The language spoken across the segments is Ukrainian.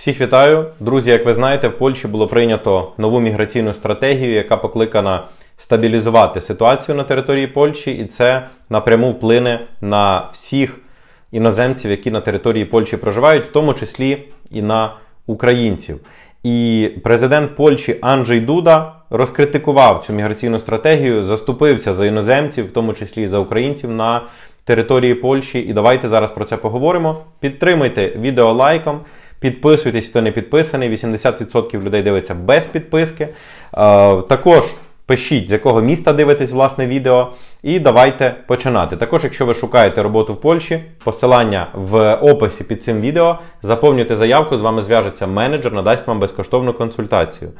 Всіх вітаю, друзі. Як ви знаєте, в Польщі було прийнято нову міграційну стратегію, яка покликана стабілізувати ситуацію на території Польщі, і це напряму вплине на всіх іноземців, які на території Польщі проживають, в тому числі і на українців. І президент Польщі Анджей Дуда розкритикував цю міграційну стратегію, заступився за іноземців, в тому числі і за українців на території Польщі. І давайте зараз про це поговоримо. Підтримуйте відео лайком. Підписуйтесь, хто не підписаний. 80% людей дивиться без підписки. Е, також пишіть, з якого міста дивитесь власне відео. І давайте починати. Також, якщо ви шукаєте роботу в Польщі, посилання в описі під цим відео. Заповнюйте заявку, з вами зв'яжеться менеджер, надасть вам безкоштовну консультацію.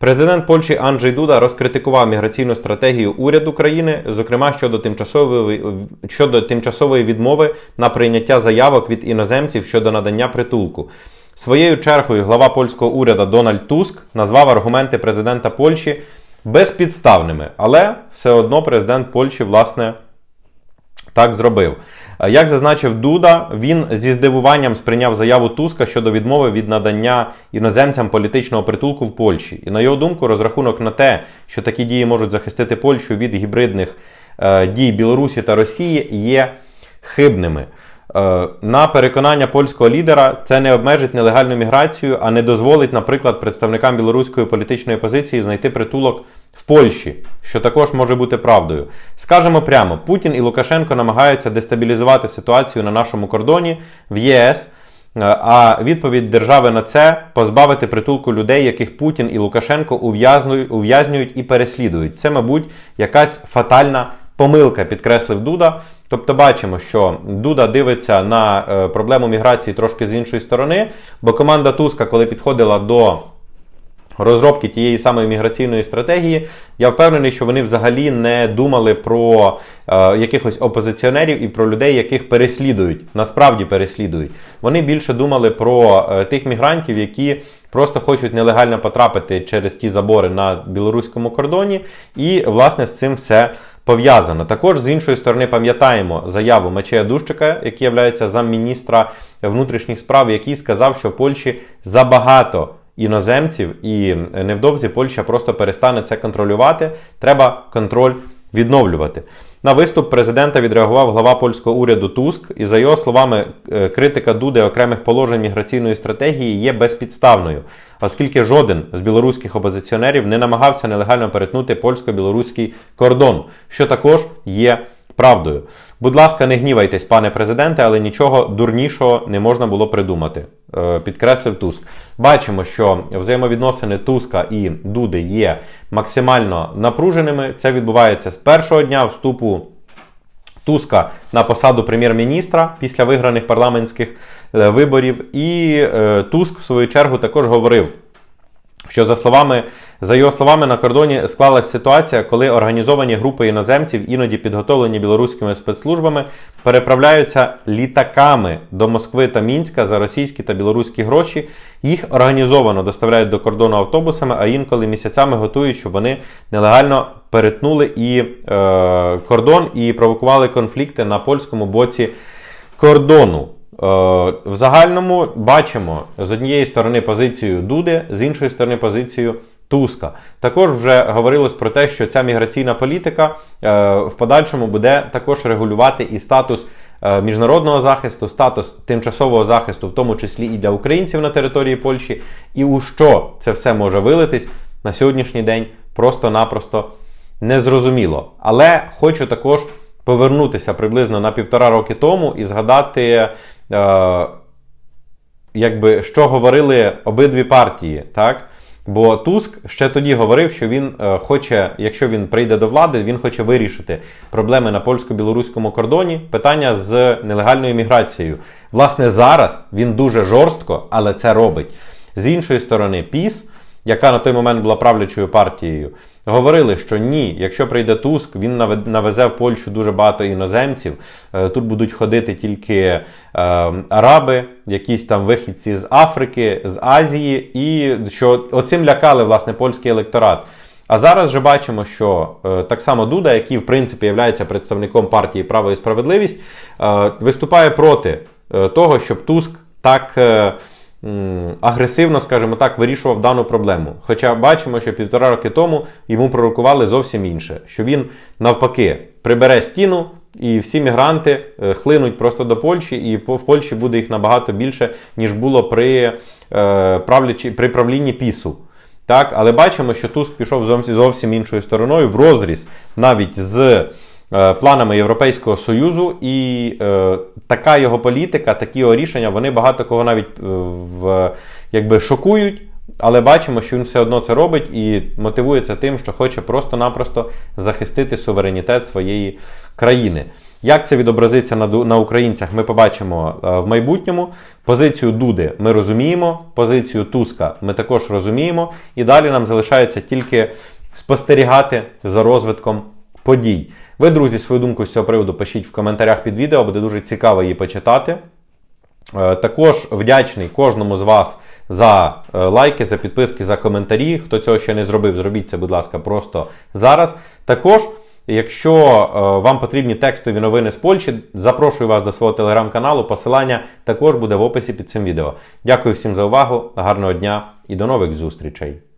Президент Польщі Анджей Дуда розкритикував міграційну стратегію уряду країни, зокрема щодо тимчасової щодо тимчасової відмови на прийняття заявок від іноземців щодо надання притулку. Своєю чергою глава польського уряду Дональд Туск назвав аргументи президента Польщі безпідставними, але все одно президент Польщі власне так зробив. Як зазначив Дуда, він зі здивуванням сприйняв заяву Туска щодо відмови від надання іноземцям політичного притулку в Польщі. І на його думку, розрахунок на те, що такі дії можуть захистити Польщу від гібридних е, дій Білорусі та Росії, є хибними. Е, на переконання польського лідера, це не обмежить нелегальну міграцію, а не дозволить, наприклад, представникам білоруської політичної позиції знайти притулок в Польщі, що також може бути правдою. Скажемо прямо, Путін і Лукашенко намагаються дестабілізувати ситуацію на нашому кордоні в ЄС. Е, А відповідь держави на це позбавити притулку людей, яких Путін і Лукашенко ув'язнюють і переслідують. Це, мабуть, якась фатальна помилка, підкреслив Дуда. Тобто бачимо, що Дуда дивиться на е, проблему міграції трошки з іншої сторони, бо команда Туска, коли підходила до розробки тієї самої міграційної стратегії, я впевнений, що вони взагалі не думали про е, якихось опозиціонерів і про людей, яких переслідують, насправді переслідують. Вони більше думали про е, тих мігрантів, які просто хочуть нелегально потрапити через ті забори на білоруському кордоні, і власне з цим все. Пов'язано. Також з іншої сторони пам'ятаємо заяву Мачея Дущика, який є замміністра внутрішніх справ, який сказав, що в Польщі забагато іноземців, і невдовзі Польща просто перестане це контролювати. Треба контроль відновлювати. На виступ президента відреагував глава польського уряду Туск, і за його словами, е, критика Дуди окремих положень міграційної стратегії є безпідставною, оскільки жоден з білоруських опозиціонерів не намагався нелегально перетнути польсько-білоруський кордон, що також є правдою. Будь ласка, не гнівайтесь, пане президенте, але нічого дурнішого не можна було придумати. е, Підкреслив Туск. Бачимо, що взаємовідносини Туска і Дуди є максимально напруженими. Це відбувається з першого дня вступу. Туска на посаду прем'єр-міністра після виграних парламентських е, виборів. І е, Туск, в свою чергу, також говорив, що за словами, за його словами, на кордоні склалась ситуація, коли організовані групи іноземців, іноді підготовлені білоруськими спецслужбами, переправляються літаками до Москви та Мінська за російські та білоруські гроші. Їх організовано доставляють до кордону автобусами, а інколи місяцями готують, щоб вони нелегально перетнули і е, кордон і провокували конфлікти на польському боці кордону. Е, В загальному бачимо з однієї сторони позицію Дуди, з іншої сторони позицію Туска. Також вже говорилось про те, що ця міграційна політика е, в подальшому буде також регулювати і статус е, міжнародного захисту, статус тимчасового захисту, в тому числі і для українців на території Польщі. І у що це все може вилитись на сьогоднішній день просто-напросто незрозуміло. Але хочу також повернутися приблизно на півтора роки тому і згадати, якби, що говорили обидві партії. так? Бо Туск ще тоді говорив, що він е, хоче, якщо він прийде до влади, він хоче вирішити проблеми на польсько-білоруському кордоні, питання з нелегальною міграцією. Власне, зараз він дуже жорстко, але це робить. З іншої сторони, ПІС, яка на той момент була правлячою партією, говорили, що ні, якщо прийде Туск, він навезе в Польщу дуже багато іноземців. Е, Тут будуть ходити тільки е, араби, якісь там вихідці з Африки, з Азії, і що оцим лякали власне польський електорат. А зараз вже бачимо, що е, так само Дуда, який в принципі є представником партії Право і справедливість, виступає проти того, щоб Туск так. Агресивно, скажімо так, вирішував дану проблему. Хоча бачимо, що півтора роки тому йому пророкували зовсім інше, що він навпаки прибере стіну. І всі мігранти е, хлинуть просто до Польщі, і в Польщі буде їх набагато більше, ніж було при, е, правлячі, при правлінні пісу. Так, але бачимо, що Туск пішов зовсім, іншою стороною в розріз навіть з планами Європейського Союзу, і е, така його політика, такі його рішення, вони багато кого навіть е, в, якби шокують. Але бачимо, що він все одно це робить і мотивується тим, що хоче просто-напросто захистити суверенітет своєї країни. Як це відобразиться на, на українцях, ми побачимо е, в майбутньому. Позицію Дуди ми розуміємо, позицію Туска ми також розуміємо. І далі нам залишається тільки спостерігати за розвитком подій. Ви, друзі, свою думку з цього приводу пишіть в коментарях під відео, буде дуже цікаво її почитати. Е, Також вдячний кожному з вас за е, лайки, за підписки, за коментарі. Хто цього ще не зробив, зробіть це, будь ласка, просто зараз. Також, якщо е, вам потрібні текстові новини з Польщі, запрошую вас до свого телеграм-каналу. Посилання також буде в описі під цим відео. Дякую всім за увагу, гарного дня і до нових зустрічей!